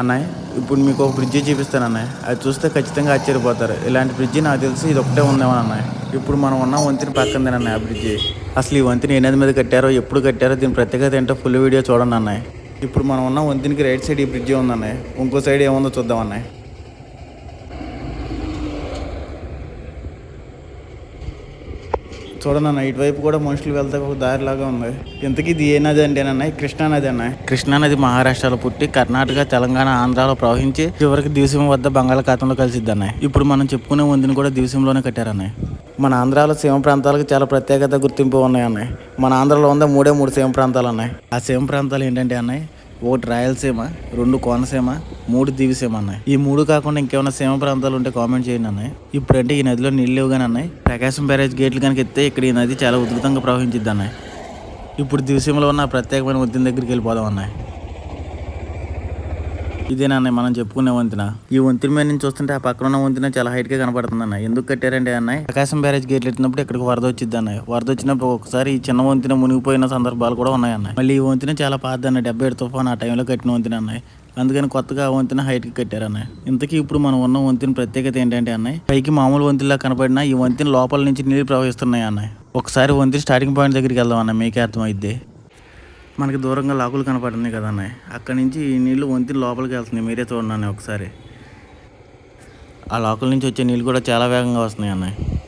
అన్నయ్య ఇప్పుడు మీకు ఒక బ్రిడ్జి చూపిస్తాను అన్నయ్య. అది చూస్తే ఖచ్చితంగా ఆశ్చర్యపోతారు. ఇలాంటి బ్రిడ్జి నాకు తెలిసి ఇది ఒకటే ఉందేమో అన్నయ్య. ఇప్పుడు మనం ఉన్న వంతిని పక్కనదేనన్నయ్య ఆ బ్రిడ్జి అసలు ఈ వంతిని ఎనిమిది మీద కట్టారో ఎప్పుడు కట్టారో దీని ప్రత్యేకత ఏంటో ఫుల్ వీడియో చూడండి అన్నయ్య. ఇప్పుడు మనం ఉన్న వంతినికి రైట్ సైడ్ ఈ బ్రిడ్జి ఉందన్నయ్య? ఇంకో సైడ్ ఏముందో చూద్దాం అన్నయ్య. చూడండి అన్న ఇటువైపు కూడా మనుషులు వెళ్తే ఒక దారిలాగా ఉంది. ఇంతకీ ఇది ఏ నది అంటే అన్న? కృష్ణా నది అన్న? కృష్ణా నది మహారాష్ట్రలో పుట్టి కర్ణాటక తెలంగాణ ఆంధ్రాలో ప్రవహించి చివరికి దివసం వద్ద బంగాళాఖాతంలో కలిసిద్ది అన్నయ్య. ఇప్పుడు మనం చెప్పుకునే వందిని కూడా దివసంలోనే కట్టారన్నయ్య మన ఆంధ్రాలో సీమ ప్రాంతాలకు చాలా ప్రత్యేకత గుర్తింపు ఉన్నాయి అన్నయ్య. మన ఆంధ్రాలో ఉందా మూడే మూడు సీమ ప్రాంతాలు ఉన్నాయి ఆ సీమ ప్రాంతాలు ఏంటంటే అన్నయ్య ఒకటి రాయలసీమ రెండు కోనసీమ మూడు దివిసీమ అన్నాయి. ఈ మూడు కాకుండా ఇంకేమైనా సీమ ప్రాంతాలు ఉంటే కామెంట్ చేయండి అన్నాయి ఇప్పుడంటే ఈ నదిలో నీళ్ళు లేవు కానీ అన్నాయి ప్రకాశం బ్యారేజ్ గేట్లు కనుక ఎత్తే ఇక్కడ ఈ నది చాలా ఉధృతంగా ప్రవహించిద్ది అన్నాయి ఇప్పుడు దివిసీమలో ఉన్న ప్రత్యేకమైన ఉద్యమం దగ్గరికి వెళ్ళిపోదాం అన్నాయి ఇదేనన్న మనం చెప్పుకునే వంతెన. ఈ వంతెన మీద నుంచి చూస్తుంటే ఆ పక్కన ఉన్న వంతెన చాలా హైట్గా కనపడుతుంది అన్న ఎందుకు కట్టారంటే అన్నయ్య? ప్రకాశం బ్యారేజ్ గేట్లు ఎట్టినప్పుడు ఇక్కడికి వరద వచ్చింది అన్నయ్య. వరద వచ్చినప్పుడు ఒకసారి ఈ చిన్న వంతెన మునిగిపోయిన సందర్భాలు కూడా ఉన్నాయి అన్నయ్య. మళ్ళీ ఈ వంతెన చాలా పాత అన్న డెబ్బై ఏడు తుఫాన్ ఆ టైంలో కట్టిన వంతెన అన్నయ్య. అందుకని కొత్తగా ఆ వంతెన హైట్కి కట్టారు అన్నయ్య. ఇంతకీ ఇప్పుడు మనం ఉన్న వంతెన ప్రత్యేకత ఏంటంటే అన్నయ్య పైకి మామూలు వంతెనలా కనపడినా ఈ వంతెన లోపల నుంచి నీళ్ళు ప్రవహిస్తున్నాయి అన్నయ్య. ఒకసారి వంతెన స్టార్టింగ్ పాయింట్ దగ్గరికి వెళ్దాం అన్న మీకే అర్థమైద్ది. మనకి దూరంగా లాకులు కనపడుతున్నాయి కదా అన్నయ్య. అక్కడి నుంచి నీళ్ళు నీళ్ళు లోపలికి వెళ్తున్నాయి. మీరే చూడండి ఒకసారి. ఆ లాకుల నుంచి వచ్చే నీళ్ళు కూడా చాలా వేగంగా వస్తున్నాయి అన్నయ్య.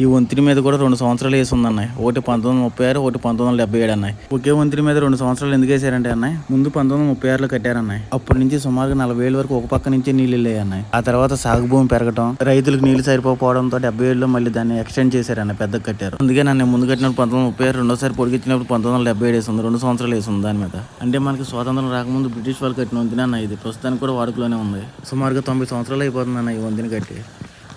ఈ వంతిని మీద కూడా రెండు సంవత్సరాలు వేసి ఉంది ఒకటి పంతొమ్మిది వందల ముప్పై ఆరు ఒకటి పంతొమ్మిది వందల డెబ్బై ఏడు అన్నాయి. ఒకే వంతిని మీద రెండు సంవత్సరాలు ఎందుకు వేసారంటే అన్నాయి ముందు పంతొమ్మిది వందల ముప్పై ఆరులో కట్టారన్నాయి. అప్పటి నుంచి సుమారుగా నలభై ఏళ్ళ వరకు ఒక పక్క నుంచి నీళ్ళు వెళ్ళాయి అన్నాయి. ఆ తర్వాత సాగు భూమి పెరగడం రైతులకు నీళ్ళు సరిపోవడంతో డెబ్బై ఏడులో మళ్ళీ దాన్ని ఎక్స్టెండ్ చేశారన్న పెద్ద కట్టారు. అందుకే నన్ను ముందు కట్టినప్పుడు పంతొమ్మిది ముప్పై ఆరు రెండోసారి పొడిగించినప్పుడు పంతొమ్మిది వందల డెబ్బై ఏడు వేసింది రెండు సంవత్సరాలు వేసింది దాని మీద. అంటే మనకి స్వాతంత్రం రాకముందు బ్రిటిష్ వాళ్ళు కట్టిన వంతిన అన్న ఇది. ప్రస్తుతానికి కూడా వాడుకలోనే ఉంది. సుమారుగా తొంభై సంవత్సరాలు అయిపోతుంది అన్న ఈ వంతిని కట్టి.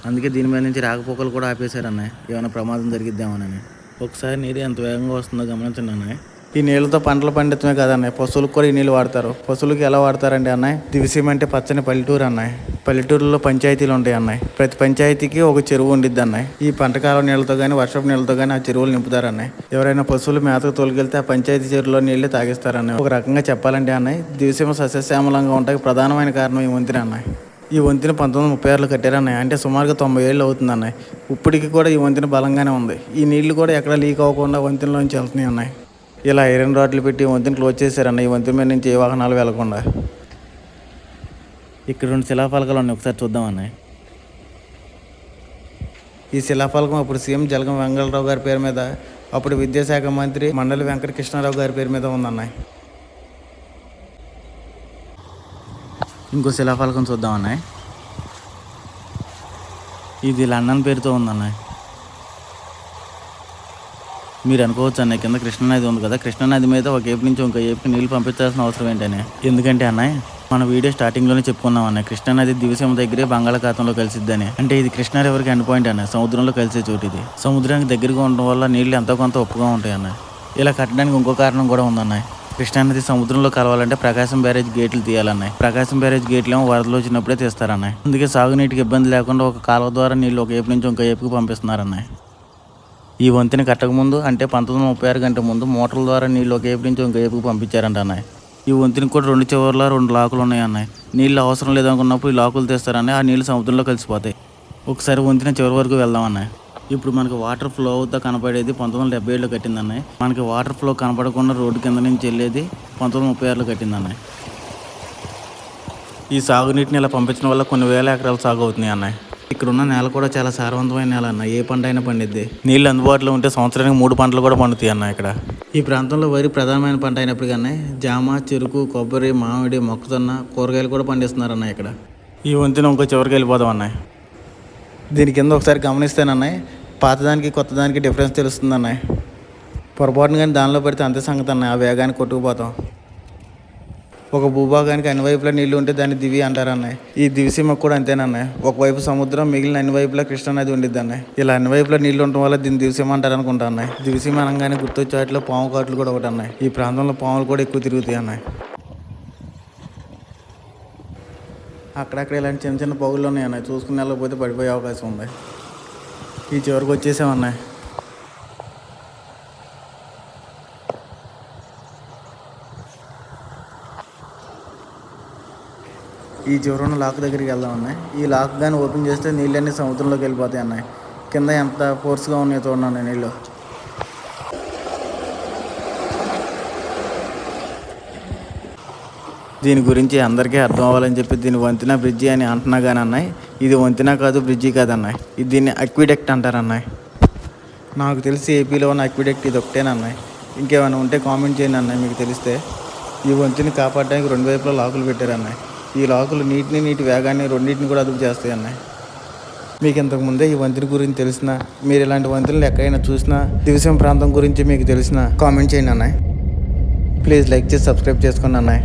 అందుకే దీని మీద నుంచి రాకపోకలు కూడా ఆపేశారు అన్నయ్య. ఏమైనా ప్రమాదం జరిగిద్దామని ఒకసారి నీరు ఎంత వేగంగా వస్తుందో గమనించండి అన్నయ్య. ఈ నీళ్ళతో పంటలు పండితమే కదన్నయ్య. పశువులకు కూడా ఈ నీళ్ళు వాడతారు. పశువులకు ఎలా వాడతారండి అన్నయ్య? దివిసీమ అంటే పచ్చని పల్లెటూరు అన్నయ్య. పల్లెటూరులో పంచాయతీలు ఉంటాయి అన్నయ్య. ప్రతి పంచాయతీకి ఒక చెరువు ఉండిద్ది అన్నయ్య. ఈ పంటకాలం నీళ్ళతో కానీ వర్షపు నీళ్ళతో కానీ ఆ చెరువులు నింపుతారు అన్నయ్య. ఎవరైనా పశువులు మేతకు తోలుకెళ్తే ఆ పంచాయతీ చెరువులో నీళ్ళే తాగిస్తారన్నయ్య. ఒక రకంగా చెప్పాలంటే అన్నయ్య దివిసీమ సస్యశ్యామలంగా ఉంటాయి ప్రధానమైన కారణం ఈ మంత్రి అన్నయ్య. ఈ వంతెన పంతొమ్మిది ముప్పై ఆరులో కట్టారన్నయ్య. అంటే సుమారుగా తొంభై ఏళ్ళు అవుతుంది అన్నయ్య ఇప్పటికి కూడా ఈ వంతెన బలంగానే ఉంది. ఈ నీళ్ళు కూడా ఎక్కడ లీక్ అవ్వకుండా వంతెనలోంచి వెళ్తున్నాయి అన్నాయి ఇలా ఐరన్ రాడ్లు పెట్టి ఈ వంతెన క్లోజ్ చేశారన్న ఈ వంతెన మీద నుంచి ఏ వాహనాలు వెళ్ళకుండా. ఇక్కడ రెండు శిలాఫలకాలు ఉన్నాయి. ఒకసారి చూద్దాం అన్నయ్య. ఈ శిలాఫలకం అప్పుడు సీఎం జలగం వెంగళరావు గారి పేరు మీద అప్పుడు విద్యాశాఖ మంత్రి మండలి వెంకట కృష్ణారావు గారి పేరు మీద ఉందన్నాయి ఇంకో శిలాఫలకం చూద్దాం అన్నయ్య. ఇది లండన్ పేరుతో ఉందన్నయ్య మీరు అనుకోవచ్చు అన్నయ్య కింద కృష్ణానది ఉంది కదా కృష్ణానది మీద ఒక ఏపు నుంచి ఇంకో ఏపుకి నీళ్ళు పంపించాల్సిన అవసరం ఏంటనే ఎందుకంటే అన్నయ్య మన వీడియో స్టార్టింగ్లోనే చెప్పుకున్నాం అన్నయ్య కృష్ణానది దివిసీమ దగ్గరే బంగాళాఖాతంలో కలిసిద్దని అంటే ఇది కృష్ణా రివర్కి ఎండ్ పాయింట్ అన్నయ్య సముద్రంలో కలిసే చోటు ఇది. సముద్రానికి దగ్గరగా ఉండడం వల్ల నీళ్ళు ఎంతో కొంత ఉప్పుగా ఉంటాయి అన్నయ్య. ఇలా కట్టడానికి ఇంకో కారణం కూడా ఉందన్నయ్య కృష్ణానది సముద్రంలో కలవాలంటే ప్రకాశం బ్యారేజ్ గేట్లు తీయాలన్నాయి. ప్రకాశం బ్యారేజ్ గేట్లు ఏమో వరదలు వచ్చినప్పుడే తీస్తారన్నాయి. అందుకే సాగునీటికి ఇబ్బంది లేకుండా ఒక కాలువ ద్వారా నీళ్ళు ఒక ఏపు నుంచి ఇంకో ఏపుకి పంపిస్తున్నారన్నాయి. ఈ వంతెన కట్టకముందు అంటే పంతొమ్మిది వందల ముప్పై ఆరు గంట ముందు మోటార్ల ద్వారా నీళ్ళు ఒక ఏపు నుంచి ఇంకో ఏపుకి పంపించారంట అన్నాయి ఈ వంతెన కూడా రెండు చివర్లో రెండు లాకులు ఉన్నాయి అన్నాయి నీళ్ళు అవసరం లేదనుకున్నప్పుడు ఈ లాకులు తీస్తారని ఆ నీళ్ళు సముద్రంలో కలిసిపోతాయి. ఒకసారి వంతెన చివరి వరకు వెళ్దాం అన్నాయి ఇప్పుడు మనకి వాటర్ ఫ్లో అవుతా కనపడేది పంతొమ్మిది వందల డెబ్బై ఏడులో కట్టిందన్నాయి మనకి వాటర్ ఫ్లో కనపడకుండా రోడ్డు కింద నుంచి వెళ్ళేది పంతొమ్మిది వందల ముప్పై ఆరులో కట్టిందన్నాయి ఈ సాగునీటిని ఇలా పంపించడం వల్ల కొన్ని వేల ఎకరాలు సాగు అవుతున్నాయి అన్నాయి ఇక్కడ ఉన్న నేల కూడా చాలా సారవంతమైన నేల అన్న ఏ పంట అయినా పండిద్ది. నీళ్ళు అందుబాటులో ఉంటే సంవత్సరానికి మూడు పంటలు కూడా పండుతాయి అన్న ఇక్కడ. ఈ ప్రాంతంలో వరి ప్రధానమైన పంట అయినప్పటికీ జామ చెరుకు కొబ్బరి మామిడి మొక్కజొన్న కూరగాయలు కూడా పండిస్తున్నారన్న ఇక్కడ. ఈ వంతెన ఇంకో చివరికి వెళ్ళిపోదాం అన్నాయి దీని కింద ఒకసారి గమనిస్తేనన్నాయి పాతదానికి కొత్తదానికి డిఫరెన్స్ తెలుస్తుంది అన్నాయి పొరపాటున కానీ దానిలో పడితే అంతే సంగతి అన్నాయి ఆ వేగానికి కొట్టుకుపోతాం. ఒక భూభాగానికి అన్ని వైపులా నీళ్ళు ఉంటే దాన్ని దివి అంటారు అన్నాయి ఈ దివిసీమకు కూడా అంతేనన్నాయి ఒకవైపు సముద్రం మిగిలిన అన్ని వైపులా కృష్ణానది ఉండిద్ది అన్నాయి ఇలా అన్ని వైపులా నీళ్ళు ఉండటం వల్ల దీన్ని దివిసీమ అంటారు అనుకుంటా అన్నాయి దివిసీమ అనగానే గుర్తొచ్చే వాటిలో పాము కాట్లు కూడా ఒకటి అన్నాయి ఈ ప్రాంతంలో పాములు కూడా ఎక్కువ తిరుగుతాయి అన్నాయి అక్కడక్కడ ఇలాంటి చిన్న చిన్న పగులు ఉన్నాయి అన్నాయి చూసుకుని వెళ్ళకపోతే పడిపోయే అవకాశం ఉంది. ఈ చివరికి వచ్చేసామన్నాయి ఈ చివరున్న లాక్ దగ్గరికి వెళ్దాం అన్నాయి ఈ లాక్ కానీ ఓపెన్ చేస్తే నీళ్ళన్నీ సముద్రంలోకి వెళ్ళిపోతాయి అన్నాయి కింద ఎంత ఫోర్స్గా ఉన్నాయో చూడండి నీళ్ళు. దీని గురించి అందరికీ అర్థం అవ్వాలని చెప్పి దీని వంతెన బ్రిడ్జి అని అంటున్నా కానీ అన్నాయి. ఇది వంతెన కాదు బ్రిడ్జి కాదు అన్నాయి. ఇది దీన్ని అక్విడెక్ట్ అంటారు అన్నాయి. నాకు తెలిసి ఏపీలో ఉన్న అక్విడెక్ట్ ఇది ఒకటేనన్నాయి ఇంకేమైనా ఉంటే కామెంట్ చేయండి అన్నాయి మీకు తెలిస్తే. ఈ వంతుని కాపాడడానికి రెండు వైపులా లాకులు పెట్టారన్నాయి ఈ లాకులు నీటిని నీటి వేగాన్ని రెండింటిని కూడా అదుపు చేస్తాయి అన్నాయి. మీకు ఇంతకుముందే ఈ వంతెన గురించి తెలిసిన మీరు ఇలాంటి వంతెనలు ఎక్కడైనా చూసినా దివసం ప్రాంతం గురించి మీకు తెలిసిన కామెంట్ చేయండి అన్నాయి. ప్లీజ్ లైక్ చేసి సబ్స్క్రైబ్ చేసుకోండి అన్నాయి.